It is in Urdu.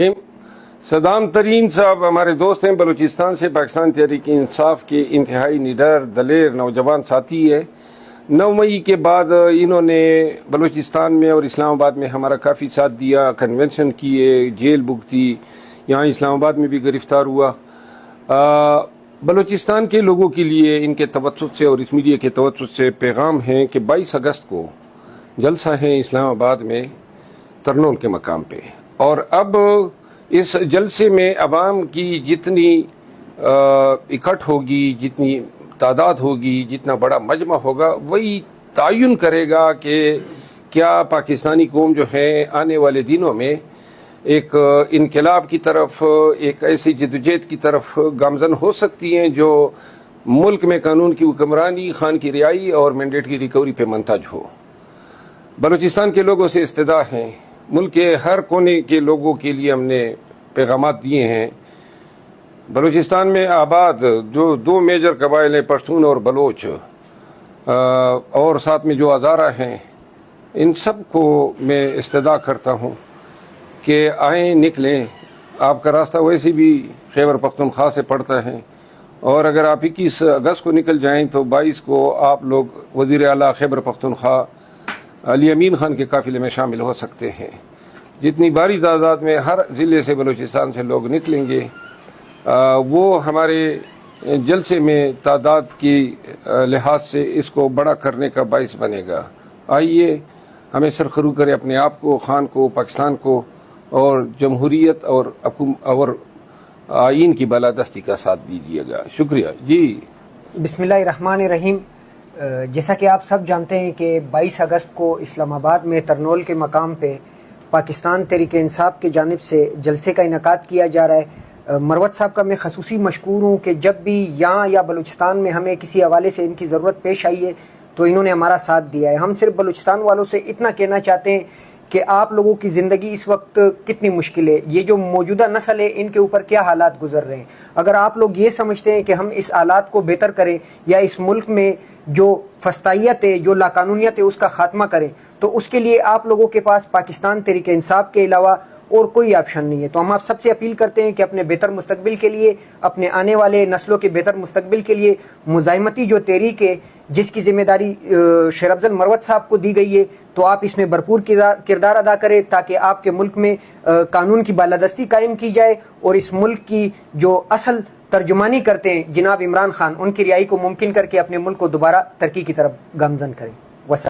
الرحیم۔ صدام ترین صاحب ہمارے دوست ہیں بلوچستان سے پاکستان تحریک انصاف کے انتہائی نڈر دلیر نوجوان ساتھی ہے۔ نو مئی کے بعد انہوں نے بلوچستان میں اور اسلام آباد میں ہمارا کافی ساتھ دیا کنونشن کیے جیل بک تھی یہاں اسلام آباد میں بھی گرفتار ہوا۔ آ، بلوچستان کے لوگوں کے لیے ان کے توسط سے اور اس میڈیا کے توسط سے پیغام ہیں کہ بائیس اگست کو جلسہ ہے اسلام آباد میں ترنول کے مقام پہ۔ اور اب اس جلسے میں عوام کی جتنی اکٹھ ہوگی، جتنی تعداد ہوگی، جتنا بڑا مجمع ہوگا، وہی تعین کرے گا کہ کیا پاکستانی قوم جو ہے آنے والے دنوں میں ایک انقلاب کی طرف، ایک ایسی جدوجہد کی طرف گامزن ہو سکتی ہیں جو ملک میں قانون کی حکمرانی، خان کی رہائی اور مینڈیٹ کی ریکوری پہ منتج ہو۔ بلوچستان کے لوگوں سے استدا ہیں ملک کے ہر کونے کے لوگوں کے لیے ہم نے پیغامات دیے ہیں۔ بلوچستان میں آباد جو دو میجر قبائل ہیں، پشتون اور بلوچ اور ساتھ میں جو ہزارہ ہیں، ان سب کو میں استدا کرتا ہوں کہ آئیں، نکلیں۔ آپ کا راستہ ویسے بھی خیبر پختونخوا سے پڑتا ہے۔ اور اگر آپ اکیس اگست کو نکل جائیں تو بائیس کو آپ لوگ وزیر اعلیٰ خیبر پختونخوا علی امین خان کے قافلے میں شامل ہو سکتے ہیں۔ جتنی باری تعداد میں ہر ضلع سے بلوچستان سے لوگ نکلیں گے آ، وہ ہمارے جلسے میں تعداد کی لحاظ سے اس کو بڑا کرنے کا باعث بنے گا۔ آئیے ہمیں سرخرو کرے اپنے آپ کو خان کو پاکستان کو اور جمہوریت اور اور آئین کی بالادستی کا ساتھ دیجیے گا۔ شکریہ۔ جی۔ بسم اللہ الرحمن الرحیم۔ جیسا کہ آپ سب جانتے ہیں کہ بائیس اگست کو اسلام آباد میں ترنول کے مقام پہ پاکستان تحریک انصاف کی جانب سے جلسے کا انعقاد کیا جا رہا ہے۔ مروت صاحب کا میں خصوصی مشکور ہوں کہ جب بھی یہاں یا بلوچستان میں ہمیں کسی حوالے سے ان کی ضرورت پیش آئی ہے تو انہوں نے ہمارا ساتھ دیا ہے۔ ہم صرف بلوچستان والوں سے اتنا کہنا چاہتے ہیں کہ آپ لوگوں کی زندگی اس وقت کتنی مشکل ہے؟ یہ جو موجودہ نسل ہے، ان کے اوپر کیا حالات گزر رہے ہیں؟ اگر آپ لوگ یہ سمجھتے ہیں کہ ہم اس حالات کو بہتر کریں یا اس ملک میں جو فستائیت ہے، جو لاقانونیت ہے، اس کا خاتمہ کریں، تو اس کے لیے آپ لوگوں کے پاس پاکستان تحریک انصاف کے علاوہ اور کوئی آپشن نہیں ہے۔ تو ہم آپ سب سے اپیل کرتے ہیں کہ اپنے بہتر مستقبل کے لیے اپنے آنے والے نسلوں کے بہتر مستقبل کے لیے مزاحمتی جو تحریک ہے جس کی ذمہ داری اہ، شیر افضل مروت صاحب کو دی گئی ہے تو آپ اس میں بھرپور کردار- ادا کریں تاکہ آپ کے ملک میں قانون کی بالادستی قائم کی جائے اور اس ملک کی جو اصل ترجمانی کرتے ہیں جناب عمران خان ان کی رہائی کو ممکن کر کے اپنے ملک کو دوبارہ ترقی کی طرف گامزن کریں۔ وسلام۔